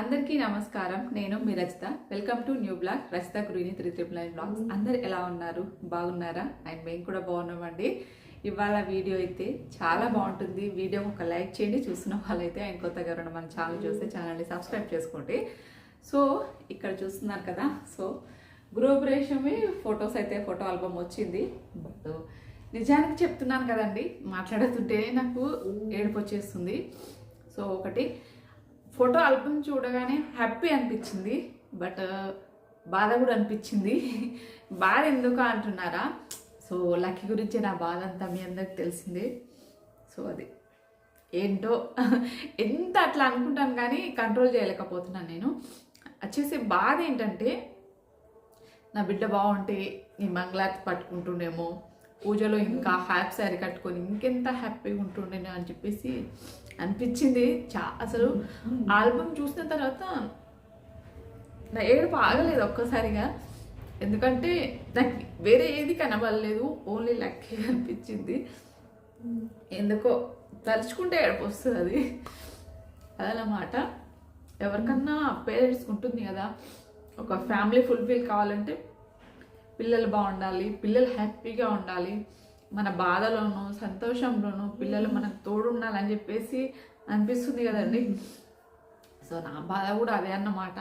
అందరికీ నమస్కారం. నేను మీ Rachitha welcome to new vlog Rachitha గురిని three triple nine vlogs. అందరు ఎలా ఉన్నారు? బాగున్నారా? అండ్ మేము కూడా బాగున్నామండి. ఇవాళ వీడియో అయితే చాలా బాగుంటుంది. వీడియో ఒక లైక్ చేయండి. చూస్తున్న వాళ్ళైతే ఆయన కొత్తగా ఎవరైనా మన ఛానల్ చూస్తే ఛానల్ని సబ్స్క్రైబ్ చేసుకోండి. సో ఇక్కడ చూస్తున్నారు కదా. సో గృహప్రవేశమే ఫొటోస్ అయితే ఫోటో ఆల్బమ్ వచ్చింది. బట్ నిజానికి చెప్తున్నాను కదండి. మాట్లాడుతుంటేనే నాకు ఏడుపు వచ్చేస్తుంది. సో ఒకటి ఫోటో ఆల్బమ్ చూడగానే హ్యాపీ అనిపించింది బట్ బాధ కూడా అనిపించింది. బాధ ఎందుకు అంటున్నారా? సో లక్కీ గురించి నా బాధ అంతా మీ అందరికి తెలిసిందే. సో అది. ఏంటో? ఎంత అట్లా అనుకుంటాను కానీ కంట్రోల్ చేయలేకపోతున్నాను నేను. వచ్చేసి బాధ ఏంటంటే నా బిడ్డ బాగుంటే ఈ మంగళార్తి పట్టుకుంటుండేమో పూజలో ఇంకా హ్యాపీ శారీ కట్టుకొని ఇంకెంత హ్యాపీగా ఉంటుండేనో అని చెప్పేసి అనిపించింది. చా అసలు ఆల్బమ్ చూసిన తర్వాత నా ఏడుపు ఆగలేదు ఒక్కసారిగా. ఎందుకంటే నాకు వేరే ఏది కనబడలేదు. ఓన్లీ లక్కీ అనిపించింది. ఎందుకో తలుచుకుంటే ఏడుపు వస్తుంది. అది అదనమాట ఎవరికన్నా పేరెంట్స్ ఉంటుంది కదా. ఒక ఫ్యామిలీ ఫుల్ఫిల్ కావాలంటే పిల్లలు బాగుండాలి పిల్లలు హ్యాపీగా ఉండాలి. మన బాధలోనూ సంతోషంలోనూ పిల్లలు మనకు తోడు ఉండాలని చెప్పేసి అనిపిస్తుంది కదండి. సో నా బాధ కూడా అదే అన్నమాట.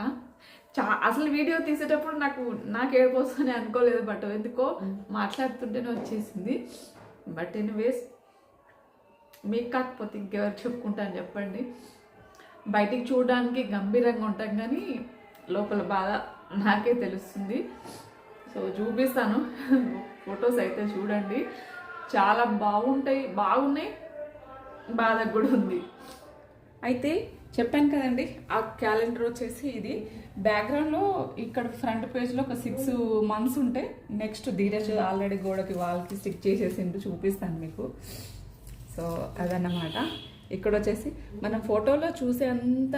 చా అసలు వీడియో తీసేటప్పుడు నాకు నాకు ఏడిపోతుందని అనుకోలేదు బట్ ఎందుకో మాట్లాడుతుంటేనే వచ్చేసింది. బట్ ఎనీవేస్ మీకు కాకపోతే ఇంకెవరు చెప్పుకుంటాను చెప్పండి. బయటికి చూడడానికి గంభీరంగా ఉంటాం కానీ లోపల బాధ నాకే తెలుస్తుంది. సో చూపిస్తాను. ఫొటోస్ అయితే చూడండి. చాలా బాగుంటాయి బాగున్నాయి. బాధ కూడా ఉంది. అయితే చెప్పాను కదండి ఆ క్యాలెండర్ వచ్చేసి ఇది. బ్యాక్గ్రౌండ్లో ఇక్కడ ఫ్రంట్ పేజ్లో ఒక సిక్స్ మంత్స్ ఉంటే నెక్స్ట్ ధీరజ్ ఆల్రెడీ గోడకి వాళ్ళకి స్టిక్ చేసేసిండు చూపిస్తాను మీకు. సో అదన్నమాట. ఇక్కడ వచ్చేసి మనం ఫోటోలో చూసే అంత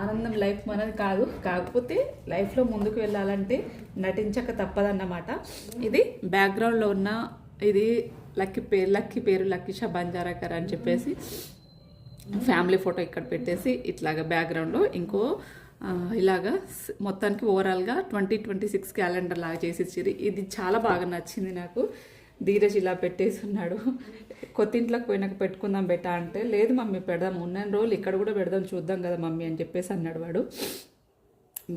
ఆనందం లైఫ్ మనది కాదు. కాకపోతే లైఫ్లో ముందుకు వెళ్ళాలంటే నటించక తప్పదన్నమాట. ఇది బ్యాక్గ్రౌండ్లో ఉన్న ఇది లక్కీ పేరు లక్కీ పేరు లక్కీషా బంజారాకర్ అని చెప్పేసి ఫ్యామిలీ ఫోటో ఇక్కడ పెట్టేసి ఇట్లాగా బ్యాక్గ్రౌండ్లో ఇంకో ఇలాగా మొత్తానికి ఓవరాల్గా ట్వంటీ ట్వంటీ సిక్స్ క్యాలెండర్ లాగా చేసి ఇచ్చిర్రు ఇది చాలా బాగా నచ్చింది నాకు. ధీరజ్ ఇలా పెట్టేసి ఉన్నాడు కొత్త ఇంట్లోకి పోయినాక పెట్టుకుందాం బెటా అంటే లేదు మమ్మీ పెడదాం ఉన్న రోజులు ఇక్కడ కూడా పెడదాం చూద్దాం కదా మమ్మీ అని చెప్పేసి అన్నాడు వాడు.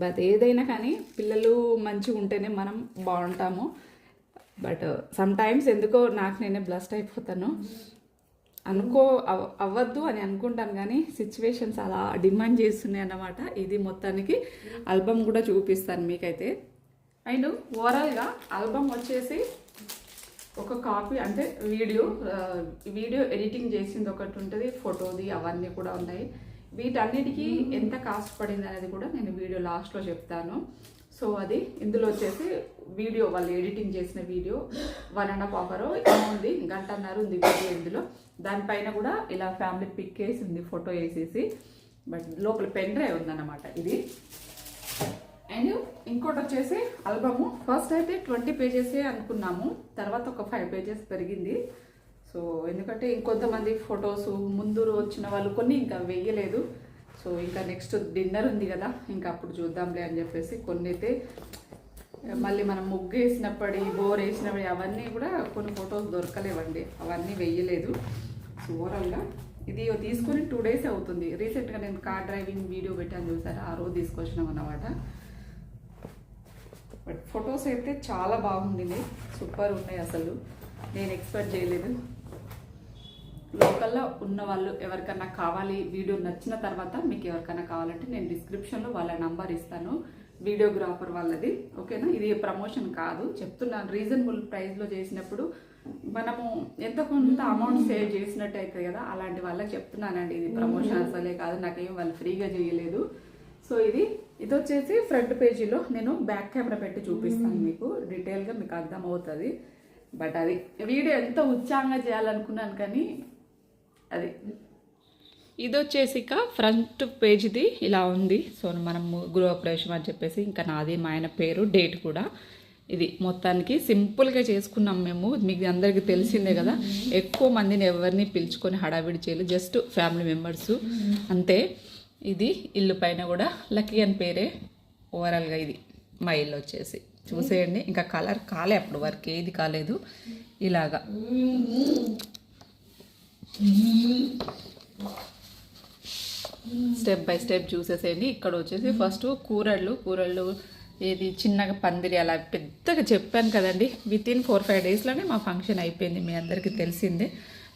బట్ ఏదైనా కానీ పిల్లలు మంచిగా ఉంటేనే మనం బాగుంటాము. బట్ సమ్ టైమ్స్ ఎందుకో నాకు నేనే బ్లస్ట్ అయిపోతాను. అనుకో అవ్వద్దు అని అనుకుంటాను కానీ సిచ్యువేషన్స్ అలా డిమాండ్ చేస్తున్నాయి అన్నమాట. ఇది మొత్తానికి ఆల్బమ్ కూడా చూపిస్తాను మీకైతే. అండ్ ఓవరాల్గా ఆల్బమ్ వచ్చేసి ఒక కాపీ అంటే వీడియో వీడియో ఎడిటింగ్ చేసింది ఒకటి ఉంటుంది ఫోటోది అవన్నీ కూడా ఉన్నాయి. వీటన్నిటికీ ఎంత కాస్ట్ పడింది అనేది కూడా నేను వీడియో లాస్ట్లో చెప్తాను. సో అది ఇందులో వచ్చేసి వీడియో వాళ్ళు ఎడిటింగ్ చేసిన video one and half hour ఉంది గంటన్నర ఉంది వీడియో ఇందులో. దానిపైన కూడా ఇలా ఫ్యామిలీ పిక్ వేసి ఉంది ఫోటో వేసేసి. బట్ లోపల పెన్ డ్రైవ్ ఉందన్నమాట ఇది. అండ్ ఇంకోటి వచ్చేసి ఆల్బము. ఫస్ట్ అయితే ట్వంటీ పేజెసే అనుకున్నాము. తర్వాత ఒక ఫైవ్ పేజెస్ పెరిగింది. సో ఎందుకంటే ఇంకొంతమంది ఫొటోస్ ముందు వచ్చిన వాళ్ళు కొన్ని ఇంకా వెయ్యలేదు సో ఇంకా నెక్స్ట్ డిన్నర్ ఉంది కదా ఇంకా అప్పుడు చూద్దాంలే అని చెప్పేసి కొన్ని అయితే మళ్ళీ మనం ముగ్గు వేసినప్పటి బోర్ వేసినప్పటి అవన్నీ కూడా కొన్ని ఫొటోస్ దొరకలేవండి. అవన్నీ వెయ్యలేదు. సో ఓవరాల్గా ఇది తీసుకొని టూ డేస్ అవుతుంది. రీసెంట్గా నేను కార్ డ్రైవింగ్ వీడియో పెట్టాను చూసారా? ఆ రోజు తీసుకొచ్చినాం అన్నమాట. బట్ ఫొటోస్ అయితే చాలా బాగుండింది. సూపర్ ఉన్నాయి అసలు. నేను ఎక్స్పెక్ట్ చేయలేదు. లోకల్లో ఉన్న వాళ్ళు ఎవరికన్నా కావాలి వీడియో నచ్చిన తర్వాత మీకు ఎవరికైనా కావాలంటే నేను డిస్క్రిప్షన్లో వాళ్ళ నంబర్ ఇస్తాను వీడియోగ్రాఫర్ వాళ్ళది ఓకేనా? ఇది ప్రమోషన్ కాదు. చెప్తున్నాను రీజనబుల్ ప్రైస్లో చేసినప్పుడు మనము ఎంత కొంత అమౌంట్ సేవ్ చేసినట్టు అవుతుంది కదా అలాంటి వాళ్ళకి చెప్తున్నానండి. ఇది ప్రమోషన్ అసలే కాదు నాకేం వాళ్ళు ఫ్రీగా చేయలేదు. సో ఇది ఇది వచ్చేసి ఫ్రంట్ పేజీలో నేను బ్యాక్ కెమెరా పెట్టి చూపిస్తాను మీకు. డీటెయిల్గా మీకు అర్థమవుతుంది. బట్ అది వీడియో ఎంత ఉత్సాహంగా చేయాలనుకున్నాను కానీ అది. ఇది వచ్చేసి ఇక ఫ్రంట్ పేజ్ది ఇలా ఉంది. సో మనం గృహప్రవేశం అని చెప్పేసి ఇంకా నాది మా ఆయన పేరు డేట్ కూడా ఇది. మొత్తానికి సింపుల్గా చేసుకున్నాం మేము. మీకు అందరికీ తెలిసిందే కదా. ఎక్కువ మందిని ఎవరిని పిలుచుకొని హడావిడి చేయలేదు. Just family members. అంతే. ఇది ఇల్లు పైన కూడా లక్కీ అని పేరే. ఓవరాల్గా ఇది మా ఇల్లు వచ్చేసి. చూసేయండి. ఇంకా కలర్ కాలే అప్పుడు వరకు. ఏది కాలేదు. ఇలాగా. స్టెప్ బై స్టెప్ చూసేసేయండి. ఇక్కడ వచ్చేసి ఫస్ట్ కూరళ్ళు కూరళ్ళు ఏది చిన్నగా పందిరి అలా పెద్దగా చెప్పాను కదండి. విత్ ఇన్ ఫోర్ ఫైవ్ డేస్లోనే మా ఫంక్షన్ అయిపోయింది మీ అందరికీ తెలిసిందే.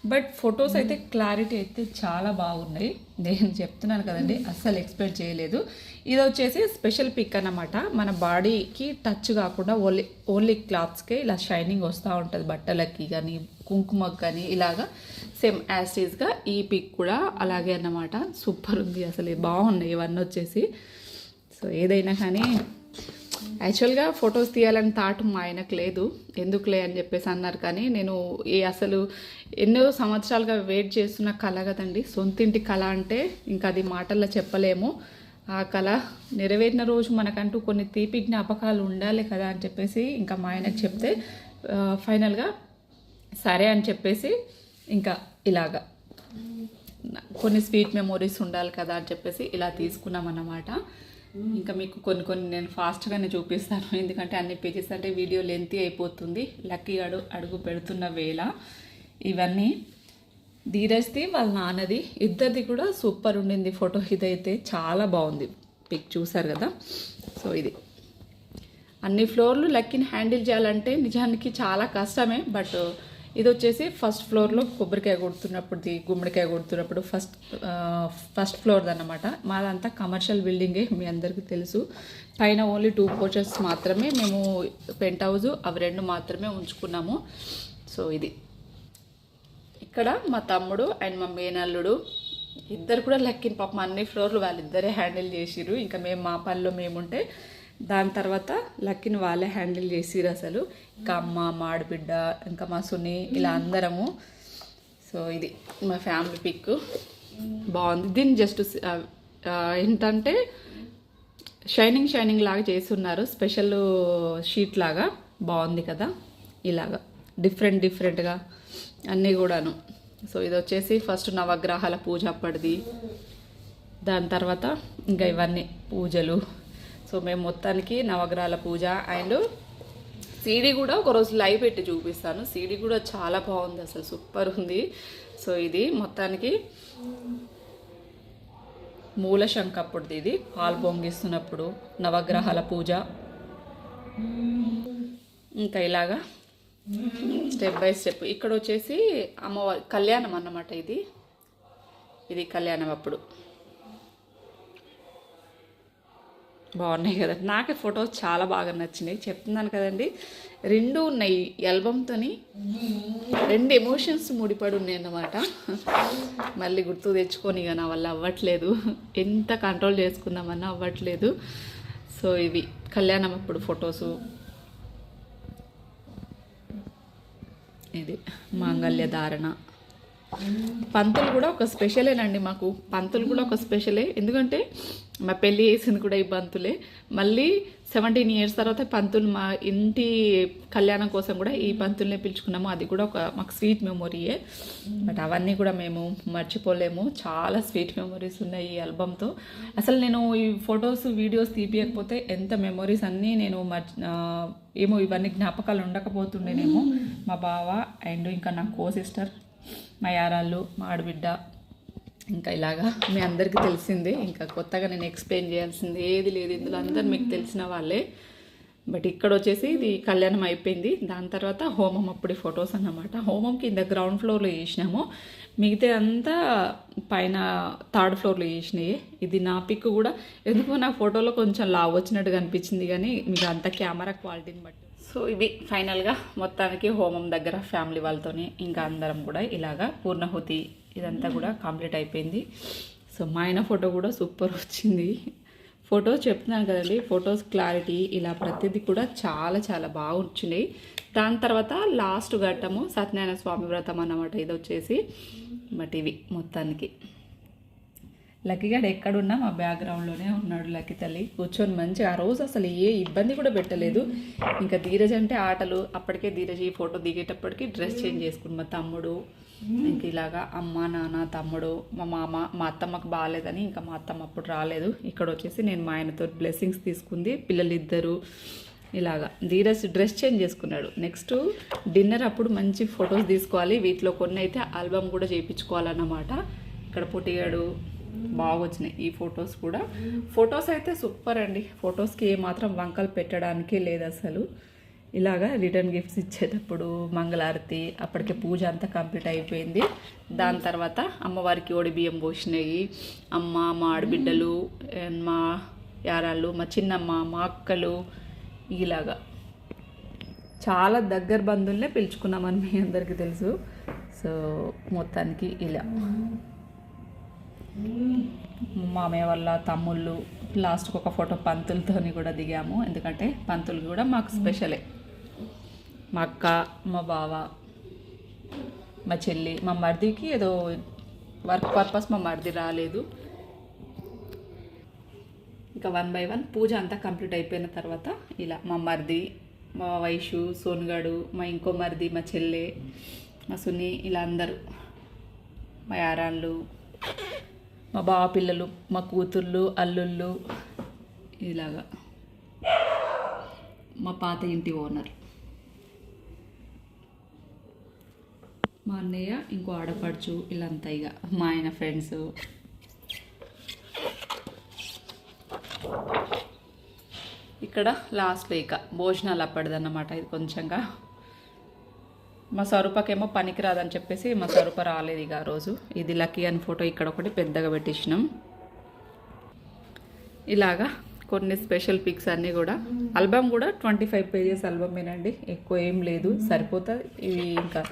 బట్ ఫొటోస్ అయితే క్లారిటీ అయితే చాలా బాగున్నాయి. నేను చెప్తున్నాను కదండి అస్సలు ఎక్స్పెక్ట్ చేయలేదు. ఇది వచ్చేసి స్పెషల్ పిక్ అన్నమాట. మన బాడీకి టచ్ కాకుండా ఓన్లీ ఓన్లీ క్లాత్స్కే ఇలా షైనింగ్ వస్తూ ఉంటుంది. బట్టలకి కానీ కుంకుమకు కానీ ఇలాగా సేమ్ యాస్టీస్గా ఈ పిక్ కూడా అలాగే అన్నమాట. సూపర్ ఉంది అసలు బాగున్నాయి ఇవన్నీ వచ్చేసి. సో ఏదైనా కానీ యాక్చువల్గా ఫొటోస్ తీయాలని థాట్ మా ఆయనకు లేదు. ఎందుకులే అని చెప్పేసి అన్నారు కానీ నేను ఈ అసలు ఎన్నో సంవత్సరాలుగా వెయిట్ చేస్తున్న కళ కదండి. సొంతింటి కళ అంటే ఇంకా అది మాటల్లో చెప్పలేము. ఆ కళ నెరవేరిన రోజు మనకంటూ కొన్ని తీపి జ్ఞాపకాలు ఉండాలి కదా అని చెప్పేసి ఇంకా మా ఆయనకు చెప్తే ఫైనల్గా సరే అని చెప్పేసి ఇంకా ఇలాగా. కొన్ని స్వీట్ మెమోరీస్ ఉండాలి కదా అని చెప్పేసి ఇలా తీసుకున్నాం అన్నమాట ఇంకా మీకు కొన్ని కొన్ని నేను ఫాస్ట్గానే చూపిస్తాను. ఎందుకంటే అన్ని పేజెస్ అంటే వీడియో లెంతీ అయిపోతుంది. లక్కీ అడు అడుగు పెడుతున్న వేళ ఇవన్నీ. ధీరజ్ది వాళ్ళ నాన్నది. ఇద్దరిది కూడా సూపర్ ఉండింది ఫోటో ఇదైతే చాలా బాగుంది. పిక్ చూసారు కదా? సో ఇది. అన్ని ఫ్లోర్లు లక్కీని హ్యాండిల్ చేయాలంటే నిజానికి చాలా కష్టమే బట్ ఇది వచ్చేసి ఫస్ట్ ఫ్లోర్లో కొబ్బరికాయ కొడుతున్నప్పుడు గుమ్మడికాయ కొడుతున్నప్పుడు ఫస్ట్ ఫస్ట్ ఫ్లోర్ది అనమాట మాదంతా కమర్షియల్ బిల్డింగే మీ అందరికీ తెలుసు. పైన ఓన్లీ టూ పోర్షన్స్ మాత్రమే మేము పెంట్ హౌస్ అవి రెండు మాత్రమే ఉంచుకున్నాము. సో ఇది. ఇక్కడ మా తమ్ముడు అండ్ మా మేనల్లుడు ఇద్దరు కూడా లక్కిన పాపం అన్ని ఫ్లోర్లు వాళ్ళిద్దరే హ్యాండిల్ చేసిరు ఇంకా మేము మా పనిలో మేముంటే దాని తర్వాత లక్కీని వాళ్ళే హ్యాండిల్ చేసిరు అసలు. ఇంకా అమ్మ మా ఆడబిడ్డ ఇంకా మా సుని ఇలా అందరము. సో ఇది మా ఫ్యామిలీ పిక్. బాగుంది. దీన్ని జస్ట్ ఏంటంటే షైనింగ్ షైనింగ్ లాగా చేస్తున్నారు. స్పెషల్ షీట్ లాగా బాగుంది కదా. ఇలాగా. డిఫరెంట్ డిఫరెంట్గా అన్నీ కూడాను. సో ఇది వచ్చేసి ఫస్ట్ నవగ్రహాల పూజ అప్పటిది. దాని తర్వాత ఇంకా ఇవన్నీ పూజలు. సో మేము మొత్తానికి నవగ్రహాల పూజ అండ్ సీడీ కూడా ఒకరోజు లైవ్ పెట్టి చూపిస్తాను. సీడీ కూడా చాలా బాగుంది అసలు సూపర్ ఉంది. సో ఇది మొత్తానికి మూల శంకప్పుడుది ఇది. పాలు పొంగిస్తున్నప్పుడు నవగ్రహాల పూజ. ఇంకా ఇలాగా స్టెప్ బై స్టెప్. ఇక్కడ వచ్చేసి అమ్మవారి కళ్యాణం అన్నమాట ఇది. ఇది కళ్యాణం అప్పుడు. బాగున్నాయి కదా. నాకే ఫొటోస్ చాలా బాగా నచ్చినాయి. చెప్తున్నాను కదండి రెండు ఉన్నాయి ఆల్బమ్తో రెండు ఎమోషన్స్ ముడిపడి ఉన్నాయి అన్నమాట మళ్ళీ గుర్తు తెచ్చుకొని ఇక నా వల్ల అవ్వట్లేదు. ఎంత కంట్రోల్ చేసుకుందామన్నా అవ్వట్లేదు. సో ఇవి కళ్యాణం అప్పుడు ఫొటోసు. ఇది మాంగళ్య ధారణ. పంతులు కూడా ఒక స్పెషలేనండి మాకు. పంతులు కూడా ఒక స్పెషలే. ఎందుకంటే మా పెళ్ళి చేసింది కూడా ఈ పంతులే మళ్ళీ సెవెంటీన్ ఇయర్స్ తర్వాత పంతులు మా ఇంటి కళ్యాణం కోసం కూడా ఈ పంతుల్నే పిలుచుకున్నాము. అది కూడా ఒక మాకు స్వీట్ మెమొరీయే బట్ అవన్నీ కూడా మేము మర్చిపోలేము. చాలా స్వీట్ మెమొరీస్ ఉన్నాయి ఈ ఆల్బమ్తో అసలు నేను ఈ ఫొటోస్ వీడియోస్ తీపియకపోతే ఎంత మెమొరీస్ అన్నీ నేను మర్చి ఏమో ఇవన్నీ జ్ఞాపకాలు ఉండకపోతుండేనేమో. మా బావ అండ్ ఇంకా నా కో సిస్టర్ మా యారాళ్ళు మా ఆడబిడ్డ ఇంకా ఇలాగా మీ అందరికీ తెలిసిందే. ఇంకా కొత్తగా నేను ఎక్స్ప్లెయిన్ చేయాల్సింది ఏది లేదు. ఇందులో అందరు మీకు తెలిసిన వాళ్ళే. బట్ ఇక్కడ వచ్చేసి ఇది కళ్యాణం అయిపోయింది. దాని తర్వాత హోమం అప్పుడు ఫొటోస్ అన్నమాట. హోమం కింద గ్రౌండ్ ఫ్లోర్లో చేసినాము. మిగతా అంతా పైన థర్డ్ ఫ్లోర్లో చేసినాయి. ఇది నా పిక్ కూడా. ఎందుకో నా ఫోటోలో కొంచెం లావ్ వచ్చినట్టు అనిపించింది కానీ మీకు అంత కెమెరా క్వాలిటీని బట్టి. సో ఇవి ఫైనల్గా మొత్తానికి హోమం దగ్గర ఫ్యామిలీ వాళ్ళతోనే ఇంకా అందరం కూడా ఇలాగా పూర్ణహుతి ఇదంతా కూడా కంప్లీట్ అయిపోయింది. సో మా ఆయన ఫోటో కూడా సూపర్ వచ్చింది. ఫొటోస్ చెప్తున్నాను కదండి ఫొటోస్ క్లారిటీ ఇలా ప్రతిదీ కూడా చాలా చాలా బాగా వచ్చినాయి. దాని తర్వాత లాస్ట్ ఘట్టము సత్యనారాయణ స్వామి వ్రతం అన్నమాట ఇది వచ్చేసి బట్ ఇవి మొత్తానికి. లక్కీగాడు ఎక్కడున్నా మా బ్యాక్గ్రౌండ్లోనే ఉన్నాడు లక్కీ తల్లి. కూర్చొని మంచిగా ఆ రోజు అసలు ఏ ఇబ్బంది కూడా పెట్టలేదు. ఇంకా ధీరజ్ అంటే ఆటలు అప్పటికే ధీరజ్ ఈ ఫోటో దిగేటప్పటికి డ్రెస్ చేంజ్ చేసుకుని మా తమ్ముడు ఇంక ఇలాగా అమ్మ నాన్న తమ్ముడు మా మామ మా అత్తమ్మకు బాగాలేదని ఇంకా మా అత్తమ్మ అప్పుడు రాలేదు. ఇక్కడ వచ్చేసి నేను మా ఆయనతో బ్లెస్సింగ్స్ తీసుకుంది. పిల్లలిద్దరూ ఇలాగా ధీరజ్ డ్రెస్ చేంజ్ చేసుకున్నాడు. నెక్స్ట్ డిన్నర్ అప్పుడు మంచి ఫొటోస్ తీసుకోవాలి. వీటిలో కొన్ని అయితే ఆల్బమ్ కూడా చేయించుకోవాలన్నమాట. ఇక్కడ పుట్టిగాడు బాగా వచ్చినాయి ఈ ఫొటోస్ కూడా. ఫొటోస్ అయితే సూపర్ అండి. ఫొటోస్కి ఏమాత్రం వంకలు పెట్టడానికే లేదు అసలు. ఇలాగా రిటర్న్ గిఫ్ట్స్ ఇచ్చేటప్పుడు మంగళారతి అప్పటికే పూజ అంతా కంప్లీట్ అయిపోయింది. దాని తర్వాత అమ్మవారికి ఓడి బియ్యం పోసినాయి అమ్మ మా ఆడబిడ్డలు మా యారాళ్ళు మా చిన్నమ్మ మా అక్కలు ఇలాగా. చాలా దగ్గర బంధువులనే పిలుచుకున్నామని మీ అందరికీ తెలుసు. సో మొత్తానికి ఇలా. మామయ్య వాళ్ళ తమ్ముళ్ళు లాస్ట్కి ఒక ఫోటో పంతులతోని కూడా దిగాము. ఎందుకంటే పంతులు కూడా మాకు స్పెషలే. మా అక్క మా బావ మా చెల్లి మా మరిదికి ఏదో వర్క్ పర్పస్ మా మరిది రాలేదు. ఇంకా వన్ బై వన్ పూజ అంతా కంప్లీట్ అయిపోయిన తర్వాత ఇలా మా మరిది మా వైషు సోన్గాడు మా ఇంకో మరిది మా చెల్లె మా సుని ఇలా అందరూ మా యారాళ్ళు మా బావ పిల్లలు మా కూతుర్లు అల్లుళ్ళు ఇలాగా. మా పాత ఇంటి ఓనర్. మా అన్నయ్య ఇంకో ఆడపడుచు వీళ్ళంతా ఇక మా ఆయన ఫ్రెండ్స్. ఇక్కడ లాస్ట్లో ఇక భోజనాలు అప్పటిదన్నమాట ఇది కొంచెంగా. మా స్వరూపకేమో పనికిరాదని చెప్పేసి మా స్వరూప రాలేదు ఇక రోజు. ఇది లక్కీ అని ఫోటో ఇక్కడ ఒకటి పెద్దగా పెట్టించినాం. ఇలాగా కొన్ని స్పెషల్ పిక్స్ అన్నీ కూడా. ఆల్బమ్ కూడా ట్వంటీ ఫైవ్ పేజెస్ ఆల్బమేనండి ఎక్కువ ఏం లేదు. సరిపోతుంది. ఇవి ఇంకా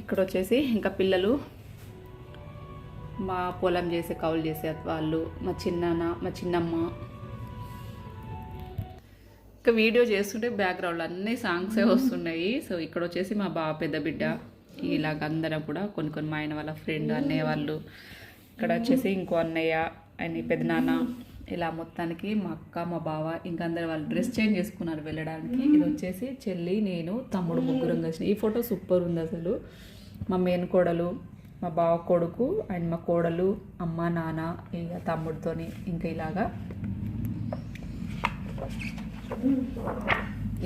ఇక్కడ వచ్చేసి ఇంకా పిల్లలు మా పొలం చేసే కౌలు చేసే వాళ్ళు మా చిన్నాన్న మా చిన్నమ్మ. ఇంకా వీడియో చేస్తుంటే బ్యాక్గ్రౌండ్ అన్ని సాంగ్సే వస్తున్నాయి. సో ఇక్కడ వచ్చేసి మా బావ పెద్ద బిడ్డ ఇలాగ అందరం కూడా కొన్ని కొన్ని మా ఆయన వాళ్ళ ఫ్రెండ్ అన్నయ్య వాళ్ళు. ఇక్కడ వచ్చేసి ఇంకో అన్నయ్య ఆయన పెద్దనాన్న ఇలా మొత్తానికి మా అక్క మా బావ ఇంకా అందరు వాళ్ళు డ్రెస్ చేంజ్ చేసుకున్నారు వెళ్ళడానికి. ఇది వచ్చేసి చెల్లి నేను తమ్ముడు ముగ్గురం కలిసి. ఈ ఫోటో సూపర్ ఉంది అసలు. మా మేనకోడలు మా బావ కొడుకు అండ్ మా కోడలు అమ్మ నాన్న ఇక తమ్ముడితోని ఇంకా ఇలాగా.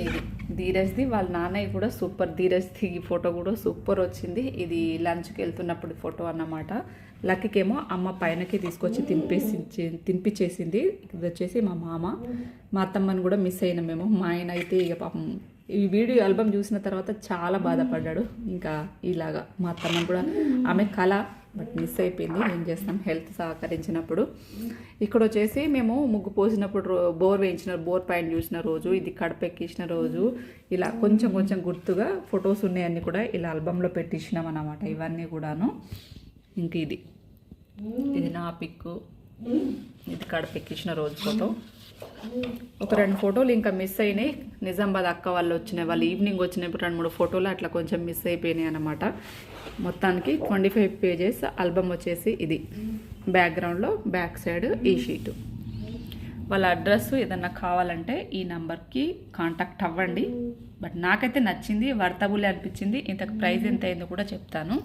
ఇది ధీరజ్ది వాళ్ళ నాన్నయ్య కూడా సూపర్. ధీరజ్ది ఈ ఫోటో కూడా సూపర్ వచ్చింది. ఇది లంచ్కి వెళ్తున్నప్పుడు ఫోటో అన్నమాట. లక్కీకేమో అమ్మ పైనకి తీసుకొచ్చి తినిపేసి తినిపించేసింది. ఇది వచ్చేసి మా మామ. మా అత్తమ్మని కూడా మిస్ అయినా మేము. మా ఆయన అయితే ఇక పాపం ఈ వీడియో ఆల్బమ్ చూసిన తర్వాత చాలా బాధపడ్డాడు. ఇంకా ఇలాగా మా అత్తమ్మని కూడా ఆమె కళ బట్ మిస్ అయిపోయింది. ఏం చేస్తాం? హెల్త్ సహకరించినప్పుడు. ఇక్కడ వచ్చేసి మేము ముగ్గు పోసినప్పుడు రో- బోర్ వేయించిన బోర్ పైన చూసిన రోజు ఇది కడప ఎక్కించిన రోజు ఇలా కొంచెం కొంచెం గుర్తుగా ఫొటోస్ ఉన్నాయన్నీ కూడా ఇలా ఆల్బంలో పెట్టించినాం అన్నమాట ఇవన్నీ కూడాను. ఇంక ఇది. ఇది నా పిక్కు. ఇది కడప ఎక్కించిన రోజు ఫోటో. ఒక రెండు ఫోటోలు ఇంకా మిస్ అయినాయి. నిజామాబాద్ అక్క వాళ్ళు వచ్చినాయి వాళ్ళు ఈవినింగ్ వచ్చినప్పుడు రెండు మూడు ఫోటోలు అట్లా కొంచెం మిస్ అయిపోయినాయి అనమాట మొత్తానికి ట్వంటీ ఫైవ్ పేజెస్ ఆల్బమ్ వచ్చేసి ఇది. బ్యాక్గ్రౌండ్లో బ్యాక్ సైడ్ ఈ షీటు. వాళ్ళ అడ్రస్ ఏదన్నా కావాలంటే ఈ నెంబర్కి కాంటాక్ట్ అవ్వండి. బట్ నాకైతే నచ్చింది వర్తబుల్ అనిపించింది. ఇంతకు ప్రైస్ ఎంత అయిందో కూడా చెప్తాను.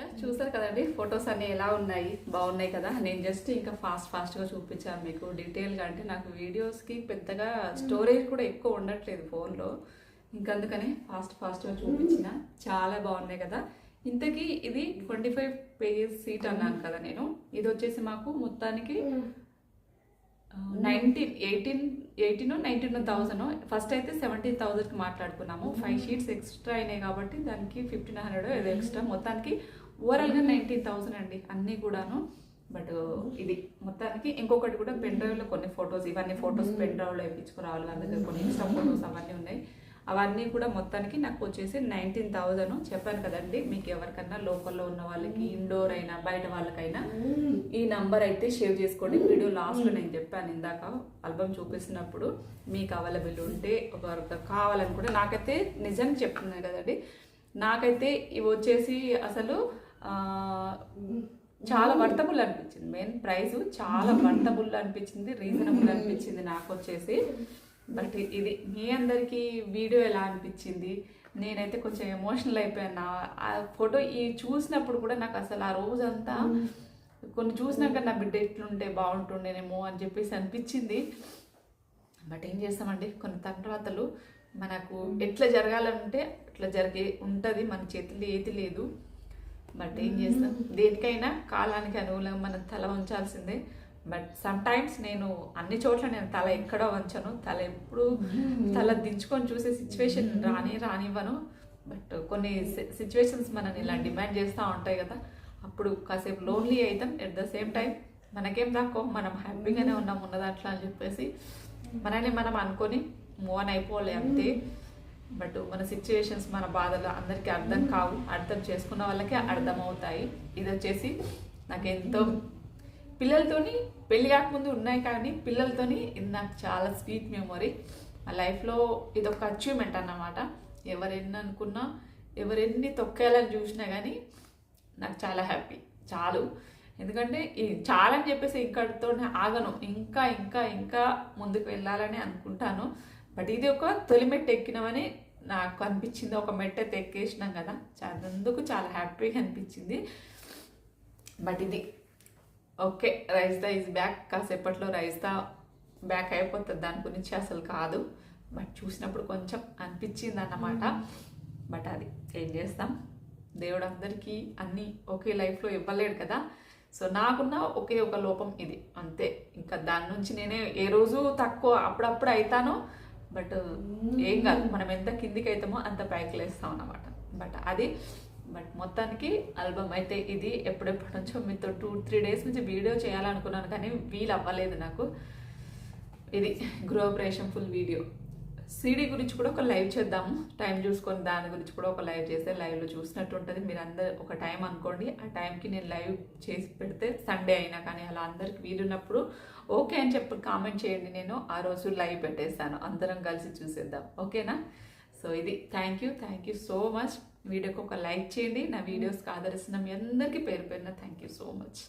ఇంకా చూసారు కదండి ఫొటోస్ అన్ని ఎలా ఉన్నాయి? బాగున్నాయి కదా. నేను జస్ట్ ఇంకా ఫాస్ట్ ఫాస్ట్గా చూపించాను మీకు డీటెయిల్గా అంటే నాకు వీడియోస్కి పెద్దగా స్టోరేజ్ కూడా ఎక్కువ ఉండట్లేదు ఫోన్లో. ఇంకా అందుకని ఫాస్ట్ ఫాస్ట్గా చూపించిన. చాలా బాగున్నాయి కదా. ఇంతకీ ఇది ట్వంటీ ఫైవ్ పేజెస్ సీట్ అన్నాను కదా నేను. ఇది వచ్చేసి మాకు మొత్తానికి nineteen eighteen eighteen nineteen thousand first అయితే సెవెంటీన్ థౌసండ్కి మాట్లాడుకున్నాము. ఫైవ్ షీట్స్ ఎక్స్ట్రా అయినాయి కాబట్టి దానికి ఫిఫ్టీన్ హండ్రెడ్ ఏదో ఎక్స్ట్రా మొత్తానికి ఓవరాల్గా నైన్టీన్ థౌసండ్ అండి అన్నీ కూడాను. బట్ ఇది మొత్తానికి ఇంకొకటి కూడా పెన్ డ్రైవ్లో కొన్ని ఫొటోస్ ఇవన్నీ ఫొటోస్ పెన్ డ్రైవ్లో వేయించుకురావాలి అందుకే కొన్ని ఇన్స్టా ఫొటోస్ అవన్నీ ఉన్నాయి. అవన్నీ కూడా మొత్తానికి నాకు వచ్చేసి నైన్టీన్ థౌజండ్ చెప్పాను కదండి. మీకు ఎవరికన్నా లోకల్లో ఉన్న వాళ్ళకి ఇండోర్ అయినా బయట వాళ్ళకైనా ఈ నంబర్ అయితే షేర్ చేసుకోండి. వీడియో లాస్ట్లో నేను చెప్పాను ఇందాక ఆల్బమ్ చూపిస్తున్నప్పుడు మీకు అవైలబుల్ ఉంటే ఒక కావాలని కూడా నాకైతే నిజంగా చెప్తున్నాను కదండి. నాకైతే ఇవి వచ్చేసి అసలు చాలా వర్తబుల్ అనిపించింది. మెయిన్ ప్రైస్ చాలా వర్తబుల్ అనిపించింది రీజనబుల్ అనిపించింది నాకు వచ్చేసి బట్ ఇది మీ అందరికీ వీడియో ఎలా అనిపించింది? నేనైతే కొంచెం ఎమోషనల్ అయిపోయాను? ఆ ఫోటో ఈ చూసినప్పుడు కూడా నాకు అసలు ఆ రోజంతా కొన్ని చూసినాక నా బిడ్డ ఎట్లుంటే బాగుంటుండేనేమో అని చెప్పేసి అనిపించింది. బట్ ఏం చేస్తామండి? కొన్ని తర్వాతలు మనకు ఎట్లా జరగాలంటే అట్లా జరిగే ఉంటుంది. మన చేతిలో ఏది లేదు. బట్ ఏం చేస్తాం? దేనికైనా కాలానికి అనుగుణంగా మనం తల ఉంచాల్సిందే బట్ సమ్ టైమ్స్ నేను అన్ని చోట్ల నేను తల ఎక్కడో వంచను. తల ఎప్పుడు తల దించుకొని చూసే సిచ్యువేషన్ రాని రానివ్వను. బట్ కొన్ని సిచ్యువేషన్స్ మనని ఇలా డిమాండ్ చేస్తూ ఉంటాయి కదా. అప్పుడు కాసేపు లోన్లీ అవుతాం ఎట్ ద సేమ్ టైం మనకేం తక్కువ మనం హ్యాపీగానే ఉన్నాం ఉన్న దాంట్లో అని చెప్పేసి మనల్ని మనం అనుకొని మూవ్ ఆన్ అయిపోలే అంతే. బట్ మన సిచ్యువేషన్స్ మన బాధలు అందరికీ అర్థం కావు. అర్థం చేసుకున్న వాళ్ళకే అర్థం అవుతాయి ఇది వచ్చేసి నాకు ఎంతో పిల్లలతోని పెళ్ళి కాకముందు ఉన్నాయి కానీ పిల్లలతోని ఇది నాకు చాలా స్వీట్ మెమొరీ మా లైఫ్లో ఇది ఒక అచీవ్మెంట్ అన్నమాట. ఎవరెన్ని అనుకున్నా ఎవరెన్ని తొక్కేయాలని చూసినా కానీ నాకు చాలా హ్యాపీ చాలు. ఎందుకంటే ఈ చాలా అని చెప్పేసి ఇక్కడితోనే ఆగను. ఇంకా ఇంకా ఇంకా ముందుకు వెళ్ళాలని అనుకుంటాను. బట్ ఇది ఒక తొలి మెట్టు ఎక్కినామని నాకు అనిపించింది. ఒక మెట్టు అయితే ఎక్కేసినాం కదా. చాలా అందుకు చాలా హ్యాపీగా అనిపించింది. బట్ ఇది ఓకే రైస్తా ఈజ్ బ్యాక్. కాసేపట్లో రైస్తా బ్యాక్ అయిపోతుంది. దాని గురించి అసలు కాదు. బట్ చూసినప్పుడు కొంచెం అనిపించింది అన్నమాట బట్ అది ఏం చేస్తాం? దేవుడు అందరికీ అన్నీ ఒకే లైఫ్లో ఇవ్వలేడు కదా. సో నాకున్న ఒకే ఒక లోపం ఇది. అంతే. ఇంకా దాని నుంచి నేనే ఏ రోజు తక్కువ అప్పుడప్పుడు అవుతానో బట్ ఏం కాదు మనం ఎంత కిందికి అవుతామో అంత పైకి లేస్తాం అన్నమాట. బట్ అది బట్ మొత్తానికి ఆల్బమ్ అయితే ఇది ఎప్పుడెప్పటి నుంచో మీతో టూ త్రీ డేస్ నుంచి వీడియో చేయాలనుకున్నాను కానీ వీలు అవ్వలేదు నాకు. ఇది గృహప్రవేశం ఫుల్ వీడియో సీడీ గురించి కూడా ఒక లైవ్ చేద్దాము టైం చూసుకొని దాని గురించి కూడా ఒక లైవ్ చేస్తే లైవ్లో చూసినట్టు ఉంటుంది. మీరు అందరు ఒక టైం అనుకోండి. ఆ టైంకి నేను లైవ్ చేసి పెడితే సండే అయినా కానీ అలా అందరికి వీలున్నప్పుడు ఓకే అని చెప్పి కామెంట్ చేయండి నేను. ఆ రోజు లైవ్ పెట్టేస్తాను. అందరం కలిసి చూసేద్దాం. ఓకేనా? సో ఇది thank you thank you so much వీడియోకి ఒక లైక్ చేయండి. నా వీడియోస్కి ఆదరిస్తున్న మీ అందరికీ పేరు పేరున థ్యాంక్ యూ సో మచ్